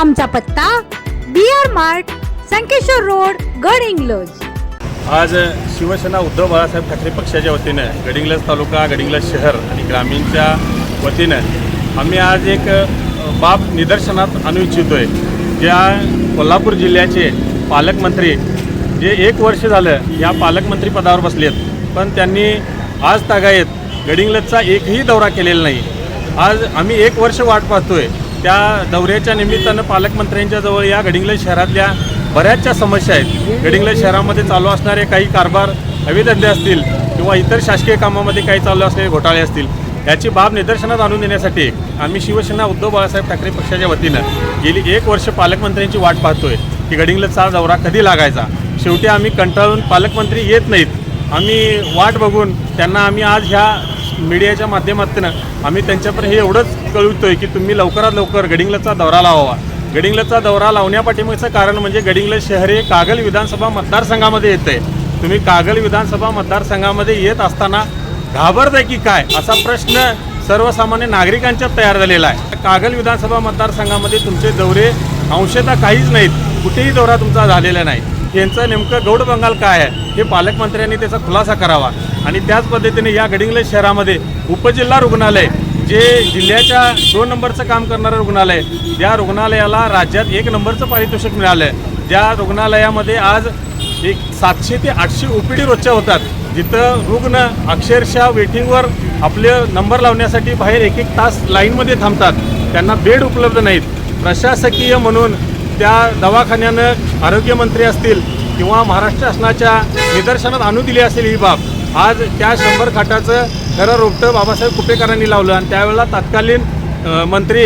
आमचा पत्ता B R mart Sankeshwar road Gadhinglaj आज शिवसेना उद्धव बाळासाहेब ठाकरे पक्षाच्या वतीनं गडिंग्लज तालुका गडिंग्लज शहर आणि ग्रामीणच्या वतीनं आम्ही आज एक बाब निदर्शनात आणू इच्छितो आहे ज्या कोल्हापूर जिल्ह्याचे पालकमंत्री जे एक वर्ष झालं या पालकमंत्री पदावर बसलेत पण त्यांनी आज तागायत गडिंग्लजचा एकही दौरा केलेला नाही. आज आम्ही एक वर्ष वाट पाहतोय. त्या दौऱ्याच्या निमित्तानं पालकमंत्र्यांच्या जवळ या गडिंग्लज शहरातल्या बऱ्याचशा समस्या आहेत. गडिंग्लज शहरामध्ये चालू असणारे काही कारभार हवेधंदे असतील किंवा इतर शासकीय कामामध्ये काही चालू असलेले घोटाळे असतील याची बाब निदर्शनात आणून देण्यासाठी आम्ही शिवसेना उद्धव बाळासाहेब ठाकरे पक्षाच्या वतीनं गेली एक वर्ष पालकमंत्र्यांची वाट पाहतोय की गडिंग्लजचा दौरा कधी लागायचा? शेवटी आम्ही कंटाळून पालकमंत्री येत नाहीत. आम्ही वाट बघून त्यांना आम्ही आज ह्या मीडियाच्या माध्यमातून आम्ही त्यांच्यापर्यंत हे एवढंच कळवतोय की तुम्ही लवकरात लवकर गडिंग्लजचा दौरा लावावा गडिंग्लजचा दौरा लावण्यापाठीमागचं कारण म्हणजे गडिंग्लज शहर हे कागल विधानसभा मतदारसंघामध्ये येतं आहे तुम्ही कागल विधानसभा मतदारसंघामध्ये येत असताना घाबरताय की काय? असा प्रश्न सर्वसामान्य नागरिकांच्यात तयार झालेला आहे. कागल विधानसभा मतदारसंघामध्ये तुमचे दौरे अंशतः काहीच नाहीत. कुठेही दौरा तुमचा झालेला नाही. यांचं नेमकं गौड बंगाल काय आहे? हे पालकमंत्र्यांनी त्याचा खुलासा करावा. आणि त्याच पद्धतीने या गडिंग्लज शहरामध्ये उपजिल्हा रुग्णालय जे जिल्ह्याच्या दोन नंबरचं काम करणारं रुग्णालय ज्या रुग्णालयाला राज्यात एक नंबरचं पारितोषिक मिळालं आहे त्या रुग्णालयामध्ये आज एक सातशे ते आठशे ओपीडी रोजच्या होतात. जिथं रुग्ण अक्षरशः वेटिंगवर आपले नंबर लावण्यासाठी बाहेर एक एक तास लाईनमध्ये थांबतात. त्यांना बेड उपलब्ध नाहीत. प्रशासकीय म्हणून त्या दवाखान्यानं आरोग्यमंत्री असतील किंवा महाराष्ट्र शासनाच्या निदर्शनात आणू दिली असेल ही बाब आज त्या शंभर खाटाचं खरं रोपटं बाबासाहेब कुपेकरांनी लावलं आणि त्यावेळेला तत्कालीन मंत्री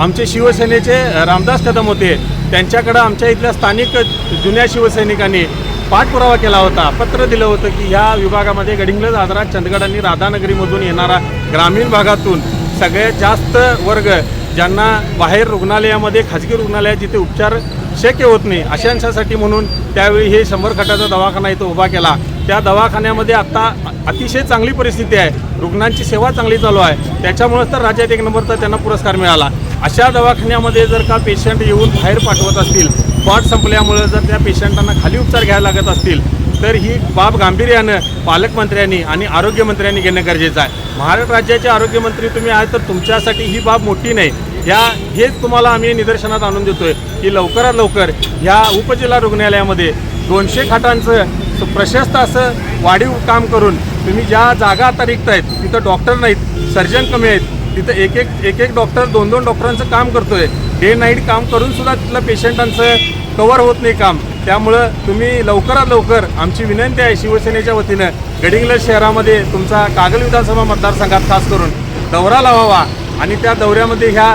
आमचे शिवसेनेचे रामदास कदम होते. त्यांच्याकडं आमच्या इथल्या स्थानिक जुन्या शिवसैनिकांनी पाठपुरावा केला होता. पत्र दिलं होतं की ह्या विभागामध्ये गडिंग्लज आदरात चंदगड आणि राधानगरीमधून येणारा ग्रामीण भागातून सगळ्यात जास्त वर्ग ज्यांना बाहेर रुग्णालयामध्ये खाजगी रुग्णालयात जिथे उपचार शक्य होत नाही अशांसाठी म्हणून त्यावेळी हे शंभर खटाचा दवाखाना इथं उभा केला. त्या दवाखान्यामध्ये आत्ता अतिशय चांगली परिस्थिती आहे. रुग्णांची सेवा चांगली चालू आहे. त्याच्यामुळेच तर राज्यात एक नंबरचा त्यांना पुरस्कार मिळाला. अशा दवाखान्यामध्ये जर का पेशंट येऊन बाहेर पाठवत असतील स्पॉट संपल्यामुळे जर त्या पेशंटांना खाली उपचार घ्यायला लागत असतील तर ही बाब गांभीर्यानं पालकमंत्र्यांनी आणि आरोग्यमंत्र्यांनी घेणं गरजेचं आहे. महाराष्ट्र राज्याचे आरोग्यमंत्री तुम्ही आहात तर तुमच्यासाठी ही बाब मोठी नाही. या हेच तुम्हाला आम्ही निदर्शनात आणून देतोय की लवकरात लवकर ह्या उपजिल्हा रुग्णालयामध्ये दोनशे खाटांचं प्रशस्त असं वाढीव काम करून तुम्ही ज्या जागा आता रिक्त आहेत तिथं डॉक्टर नाहीत सर्जन कमी आहेत तिथं एक एक एक एक डॉक्टर दोन दोन डॉक्टरांचं काम करतोय. डे नाईट काम करून सुद्धा तिथलं पेशंटांचं कवर होत नाही काम. त्यामुळं तुम्ही लवकरात लवकर आमची विनंती आहे शिवसेनेच्या वतीनं गडिंग्लज शहरामध्ये तुमचा कागल विधानसभा मतदारसंघात खास करून दौरा लावावा. आणि त्या दौऱ्यामध्ये ह्या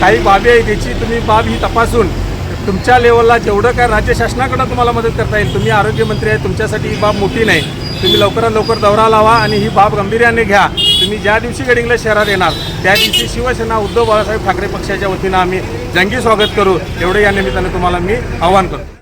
काही बाबी आहेत त्याची तुम्ही बाब ही तपासून तुमच्या लेवलला जेवढं काय राज्य शासनाकडं तुम्हाला मदत करता येईल तुम्ही आरोग्यमंत्री आहे तुमच्यासाठी ही बाब मोठी नाही. तुम्ही लवकरात लवकर दौरा लावा आणि ही बाब गांभीर्याने घ्या. तुम्ही ज्या दिवशी गडिंगला शहरात येणार त्या दिवशी शिवसेना उद्धव बाळासाहेब ठाकरे पक्षाच्या वतीनं आम्ही जंगी स्वागत करू. एवढं या निमित्तानं तुम्हाला मी आवाहन करतो.